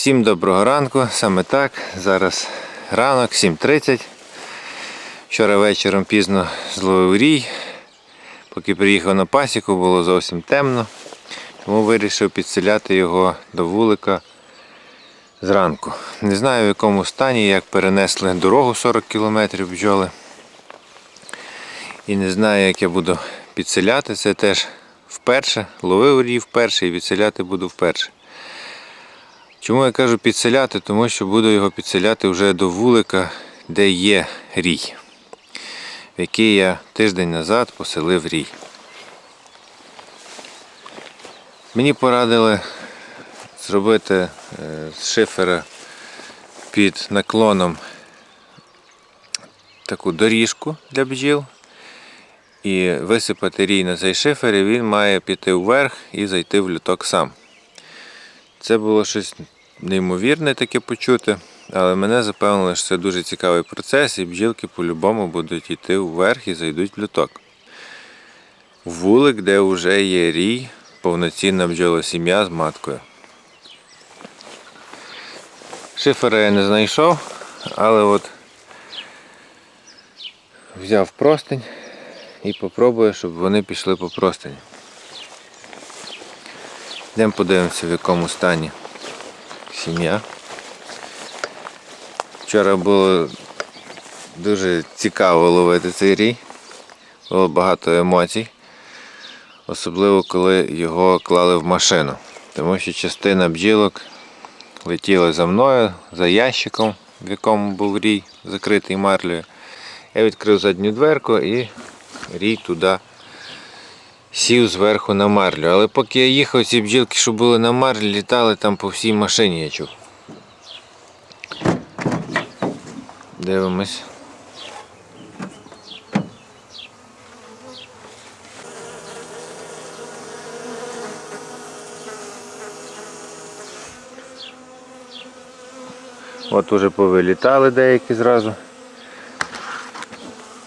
Всім доброго ранку, саме так. Зараз ранок, 7.30. Вчора вечором пізно зловив рій. Поки приїхав на пасіку, було зовсім темно. Тому вирішив підселяти його до вулика зранку. Не знаю в якому стані, як перенесли дорогу 40 кілометрів бджоли. І не знаю, як я буду підселяти. Це теж вперше. Ловив рій вперше і підселяти буду вперше. Чому я кажу підселяти? Тому що буду його підселяти вже до вулика, де є рій, в який я тиждень назад поселив рій. Мені порадили зробити е, з шифера під наклоном таку доріжку для бджіл і висипати рій на цей шифер, і він має піти вверх і зайти в люток сам. Це було щось неймовірне таке почути, але мене запевнили, що це дуже цікавий процес, і бджілки по-любому будуть йти вверх і зайдуть в люток. Вулик, де вже є рій, повноцінна бджолосім'я з маткою. Шифера я не знайшов, але от взяв простень і попробую, щоб вони пішли по простині. Йдемо подивимося, в якому стані сім'я. Вчора було дуже цікаво ловити цей рій. Було багато емоцій. Особливо, коли його клали в машину. Тому що частина бджілок летіла за мною, за ящиком, в якому був рій, закритий марлею. Я відкрив задню дверку і рій туди сів зверху на марлю. Але поки я їхав, ці бджілки, що були на марлі, літали там по всій машині, я чув. Дивимось. От уже повилітали деякі зразу.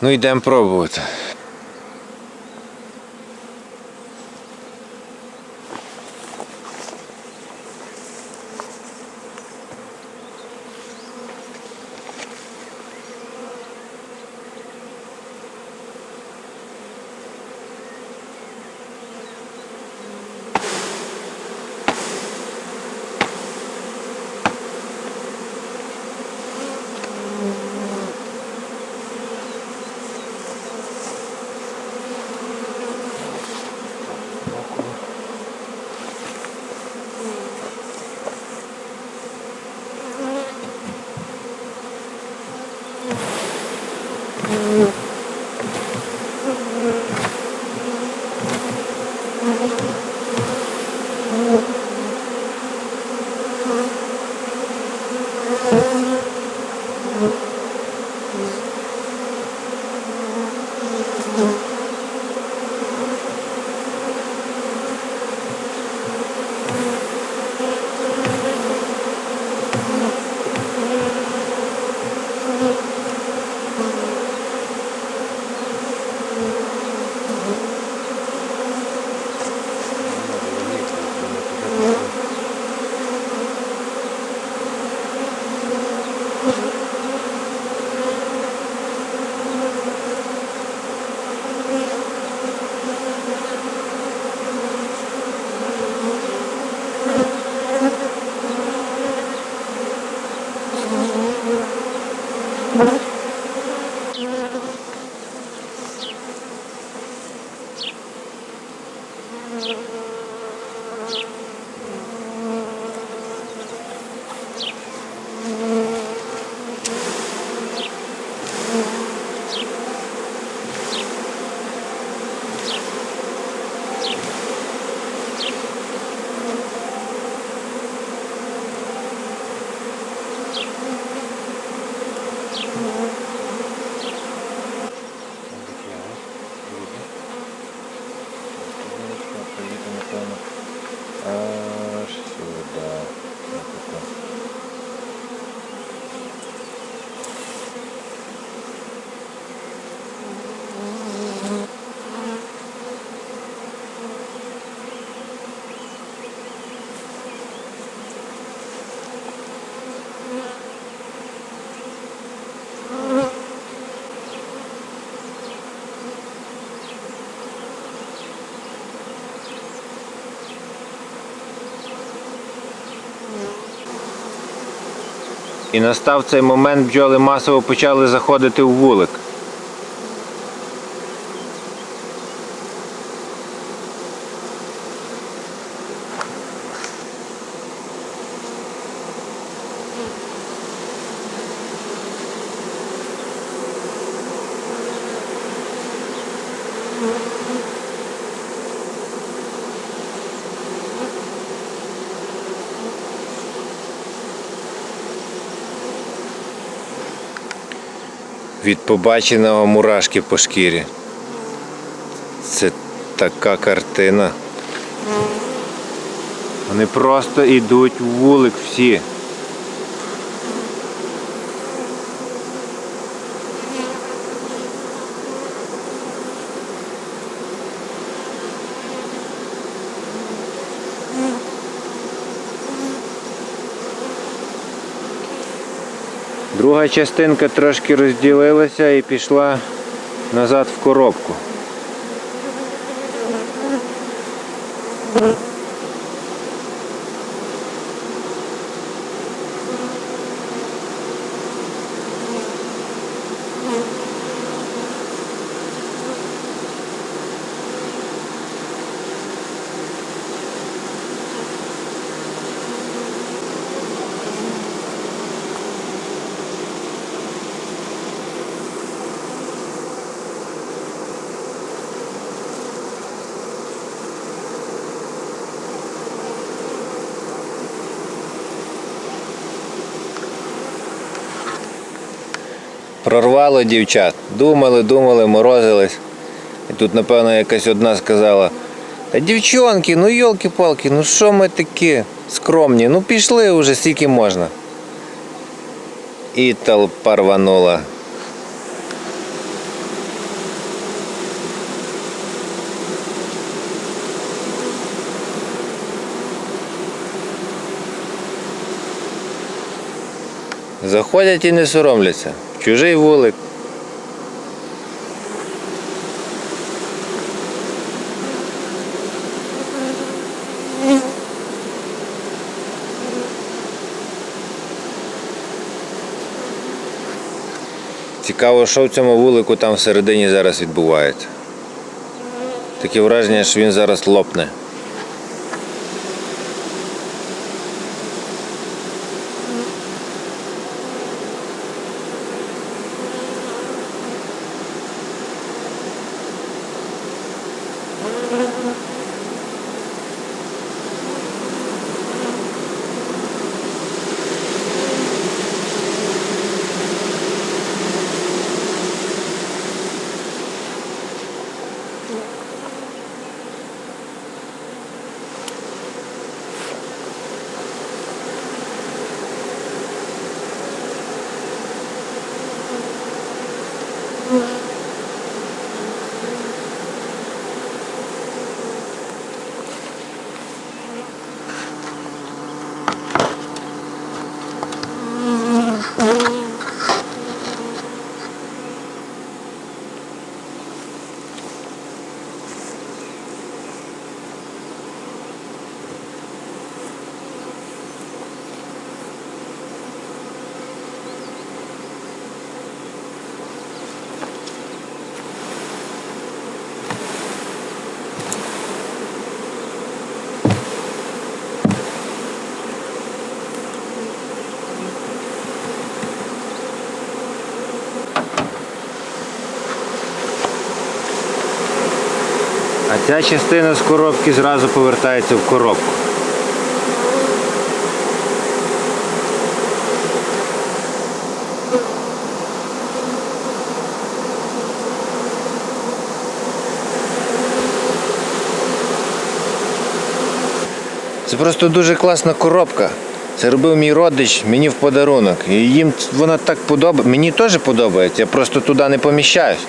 Ну йдемо пробувати. І настав цей момент, бджоли масово почали заходити в вулик. Від побаченого мурашки по шкірі. Це така картина. Вони просто йдуть в вулик всі. Друга частинка трошки розділилася і пішла назад в коробку. Прорвало дівчат. Думали, думали, морозились. І тут, напевно, якась одна сказала: Та дівчонки, ну йолки-палки, ну що ми такі скромні? Ну пішли вже, скільки можна. І толпа рванула. Заходять і не соромляться. Чужий вулик. Цікаво, що в цьому вулику там всередині зараз відбувається. Таке враження, що він зараз лопне. А ця частина з коробки зразу повертається в коробку. Це просто дуже класна коробка. Це робив мій родич мені в подарунок. І їм вона так подобається. Мені теж подобається, я просто туди не поміщаюсь.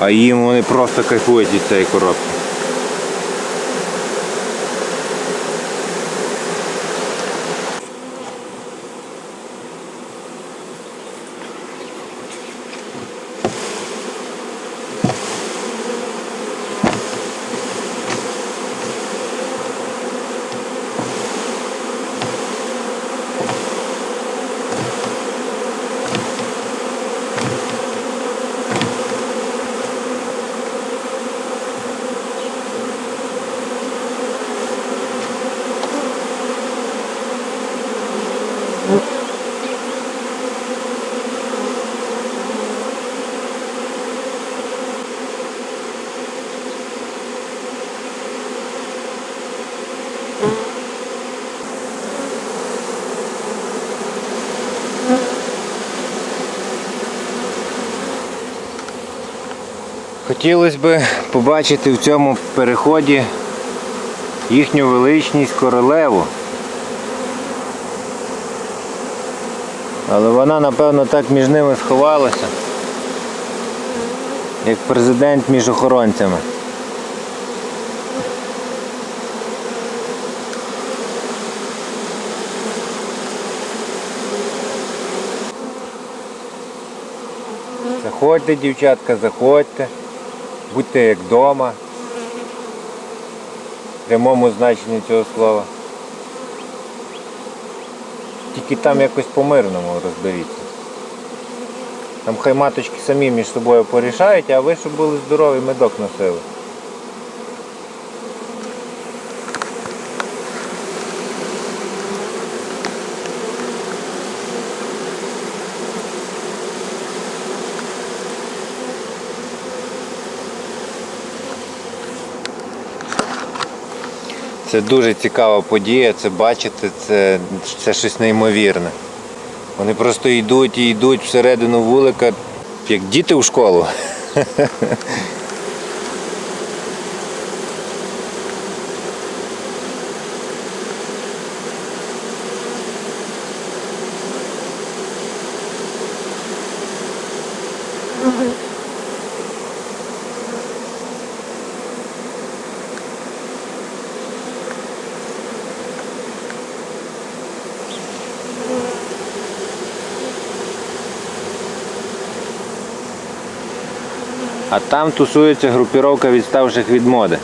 А їм вони просто кайфують від цієї коробки. Хотілося б побачити в цьому переході їхню величність королеву. Але вона, напевно, так між ними сховалася, як президент між охоронцями. Заходьте, дівчатка, заходьте. Будьте як вдома. В прямому значенні цього слова. Тільки там якось по-мирному розберіться. Там хай маточки самі між собою порішають, а ви, щоб були здорові, медок носили. Це дуже цікава подія, це бачити, це, це щось неймовірне. Вони просто йдуть і йдуть всередину вулика, як діти в школу. А там тусується групіровка відставших від моди.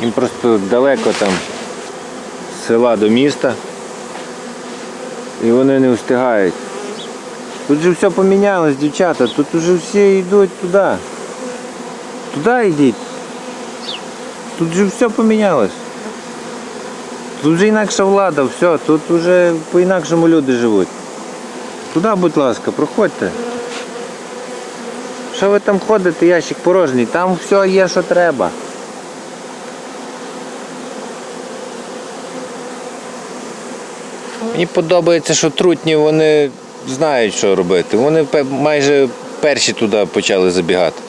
Їм просто далеко там з села до міста. І вони не встигають. Тут же все помінялось, дівчата, тут уже всі йдуть туди. Туди йдіть. Тут же все помінялось. Тут вже інакша влада, все, тут вже по-інакшому люди живуть. Туди, будь ласка, проходьте. Що ви там ходите, ящик порожній, там все є, що треба. Мені подобається, що трутні вони знають, що робити. Вони майже перші туди почали забігати.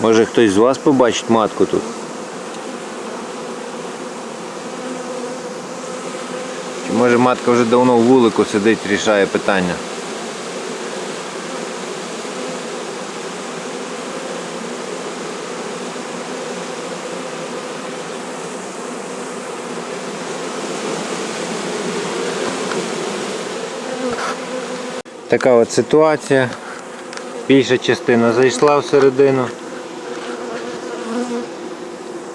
Може хтось з вас побачить матку тут? Чи може матка вже давно в вулику сидить, рішає питання? Така от ситуація. Більша частина зайшла всередину.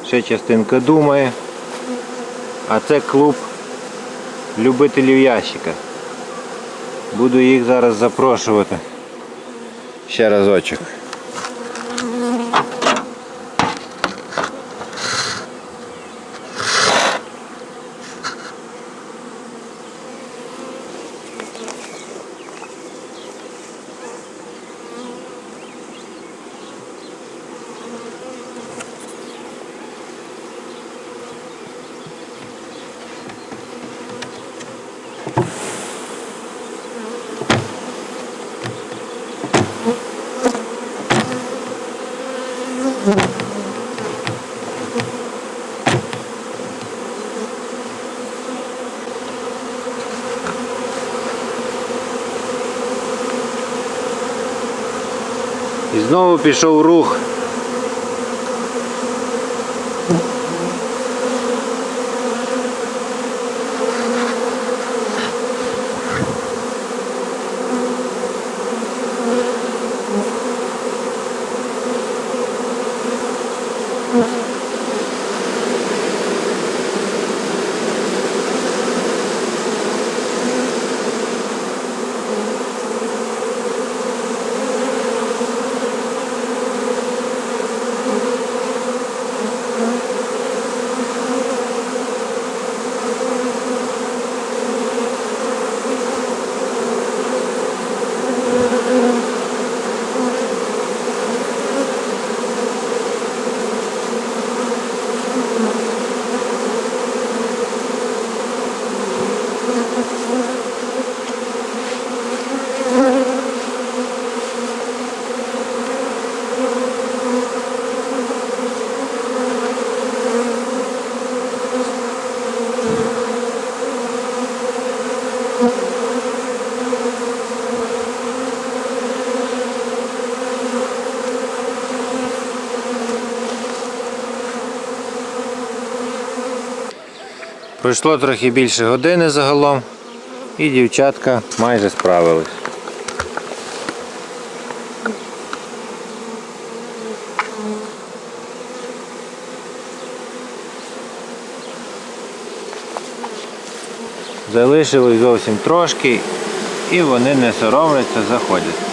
Ще частинка думає. А це клуб любителів ящика. Буду їх зараз запрошувати. Ще разочок. Знову пішов рух. Пройшло трохи більше години загалом, і дівчатка майже справились. Залишилось зовсім трошки, і вони не соромляться, заходять.